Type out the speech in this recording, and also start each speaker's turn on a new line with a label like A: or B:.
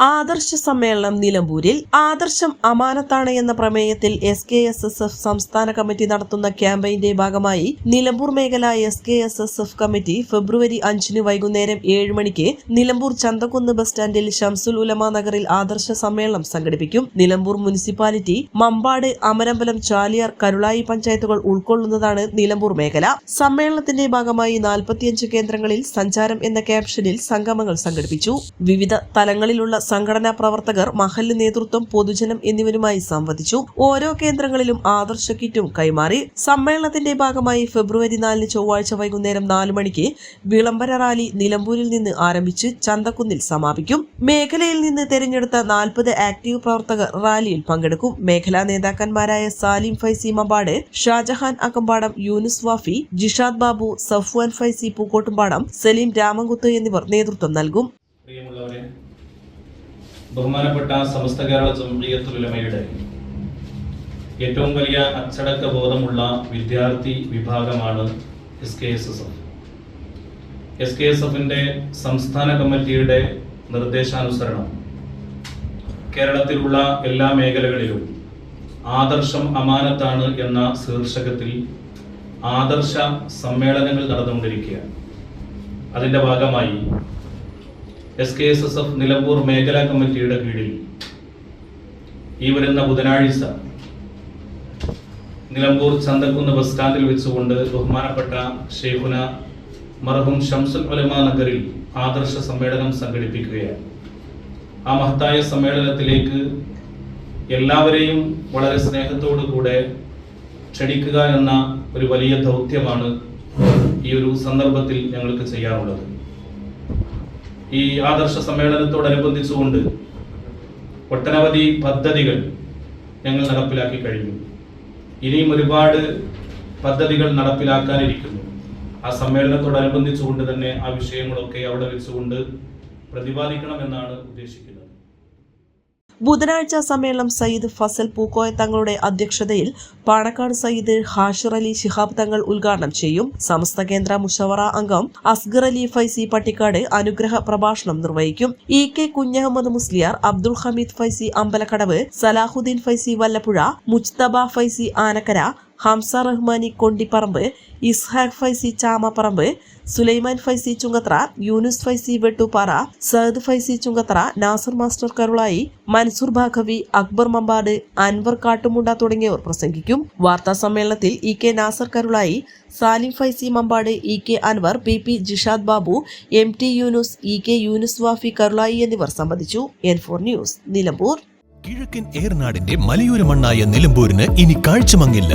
A: ആദർശ സമ്മേളനം നിലമ്പൂരിൽ ആദർശം അമാനത്താണ് എന്ന പ്രമേയത്തിൽ S K S S F സംസ്ഥാന കമ്മിറ്റി നടത്തുന്ന ക്യാമ്പയിന്റെ ഭാഗമായി നിലമ്പൂർ മേഖല S K S S F committee ഫെബ്രുവരി അഞ്ചിന് വൈകുന്നേരം ഏഴ് മണിക്ക് നിലമ്പൂർ ചന്തക്കുന്ന് ബസ് സ്റ്റാൻഡിൽ ഷംസുൽ ഉലമ നഗറിൽ ആദർശ സമ്മേളനം സംഘടിപ്പിക്കും. നിലമ്പൂർ മുനിസിപ്പാലിറ്റി മമ്പാട് അമരമ്പലം ചാലിയാർ കരുളായി പഞ്ചായത്തുകൾ ഉൾക്കൊള്ളുന്നതാണ് നിലമ്പൂർ മേഖല. സമ്മേളനത്തിന്റെ ഭാഗമായി നാൽപ്പത്തിയഞ്ച് കേന്ദ്രങ്ങളിൽ സഞ്ചാരം എന്ന ക്യാപ്ഷനിൽ സംഗമങ്ങൾ സംഘടിപ്പിച്ചു. വിവിധ തലങ്ങളിലുള്ള സംഘടനാ പ്രവർത്തകർ മഹല്ല് നേതൃത്വം പൊതുജനം എന്നിവരുമായി സംവദിച്ചു. ഓരോ കേന്ദ്രങ്ങളിലും ആദർശ കിറ്റും കൈമാറി. സമ്മേളനത്തിന്റെ ഭാഗമായി ഫെബ്രുവരി നാലിന് ചൊവ്വാഴ്ച വൈകുന്നേരം നാല് മണിക്ക് വിളംബര റാലി നിലമ്പൂരിൽ നിന്ന് ആരംഭിച്ച് ചന്തക്കുന്നിൽ സമാപിക്കും. മേഖലയിൽ നിന്ന് തെരഞ്ഞെടുത്ത നാൽപ്പത് ആക്ടീവ് പ്രവർത്തകർ റാലിയിൽ പങ്കെടുക്കും. മേഖലാ നേതാക്കന്മാരായ സാലിം ഫൈസി മമ്പാട് ഷാജഹാൻ അക്കമ്പാടം യൂനുസ് വാഫി ജിഷാദ് ബാബു സഫ്വാൻ ഫൈസി പൂക്കോട്ടുംപാടം സലീം രാമൻകുത്ത് എന്നിവർ നേതൃത്വം നൽകും.
B: പ്രിയമുള്ളവരെ ബഹുമാനപ്പെട്ട സമസ്ത കേരള ജംഇയ്യത്തുൽ ഉലമയുടെ ഏറ്റവും വലിയ അച്ചടക്ക ബോധമുള്ള വിദ്യാർത്ഥി വിഭാഗമാണ് S K S S F S K S എഫിന്റെ സംസ്ഥാന കമ്മിറ്റിയുടെ നിർദ്ദേശാനുസരണം കേരളത്തിലുള്ള എല്ലാ മേഖലകളിലും ആദർശം അമാനത്താണ് എന്ന ശീർഷകത്തിൽ ആദർശ സമ്മേളനങ്ങൾ നടന്നുകൊണ്ടിരിക്കുകയാണ്. അതിന്റെ ഭാഗമായി S K S S F Nilambur മേഖലാ കമ്മിറ്റിയുടെ കീഴിൽ ഈ വരുന്ന ബുധനാഴ്ച നിലമ്പൂർ ചന്തക്കുന്ന് ബസ് സ്റ്റാൻഡിൽ വെച്ചുകൊണ്ട് ബഹുമാനപ്പെട്ട ഷെയ്ഖുന മർഹും ഷംസുൽ ഉലമ നഗറിൽ ആദർശ സമ്മേളനം സംഘടിപ്പിക്കുകയാണ്. ആ മഹത്തായ സമ്മേളനത്തിലേക്ക് എല്ലാവരെയും വളരെ സ്നേഹത്തോടു കൂടെ ക്ഷണിക്കുക എന്ന ഒരു വലിയ ദൗത്യമാണ് ഈ ഒരു സന്ദർഭത്തിൽ ഞങ്ങൾക്ക് ചെയ്യാറുള്ളത് ഈ ആദർശ സമ്മേളനത്തോടനുബന്ധിച്ചുകൊണ്ട് ഒട്ടനവധി പദ്ധതികൾ ഞങ്ങൾ നടപ്പിലാക്കി കഴിഞ്ഞു. ഇനിയും ഒരുപാട് പദ്ധതികൾ നടപ്പിലാക്കാനിരിക്കുന്നു. ആ സമ്മേളനത്തോടനുബന്ധിച്ചുകൊണ്ട് തന്നെ ആ വിഷയങ്ങളൊക്കെ അവിടെ വെച്ചുകൊണ്ട് പ്രതിപാദിക്കണമെന്നാണ് ഉദ്ദേശിക്കുന്നത്.
A: ബുധനാഴ്ച സമ്മേളനം സയ്യിദ് ഫസൽ പൂക്കോയ തങ്ങളുടെ അധ്യക്ഷതയിൽ പാണക്കാട് സയ്യിദ് ഹാഷിർ അലി ശിഹാബ് തങ്ങൾ ഉദ്ഘാടനം ചെയ്യും. സമസ്ത കേന്ദ്ര മുഷവറ അംഗം അസ്ഗർ അലി ഫൈസി പട്ടിക്കാട് അനുഗ്രഹ പ്രഭാഷണം നിർവഹിക്കും. E K Kunhahammed Musliyar Abdul Hameed Faizy Ambalakadavu Salahuddin Faizy Vallappuzha Mujthaba Faizy Anakkara Hamza Rahmani Kondiparamba Ishaq Faizy Chamaparamba Sulaiman Faizy Chungathara Yunus Faizy Vettupara Sahad Faizy Chungathara Nasar master Karulai Mansoor Baqavi Akbar Mambad Anwar Kattumunda തുടങ്ങിയവർ പ്രസംഗിക്കും. വാർത്താ സമ്മേളനത്തിൽ E K Nasar Karulai Salim Faizy Mambad E K Anwar P P Jishad Babu M T Yunus E K Yunus Wafy Karulai എന്നിവർ സംബന്ധിച്ചു. N four news Nilambur.
C: കിഴക്കൻ ഏർനാടിന്റെ മലയോര മണ്ണായ നിലമ്പൂരിന് ഇനി കാഴ്ചമങ്ങില്ല.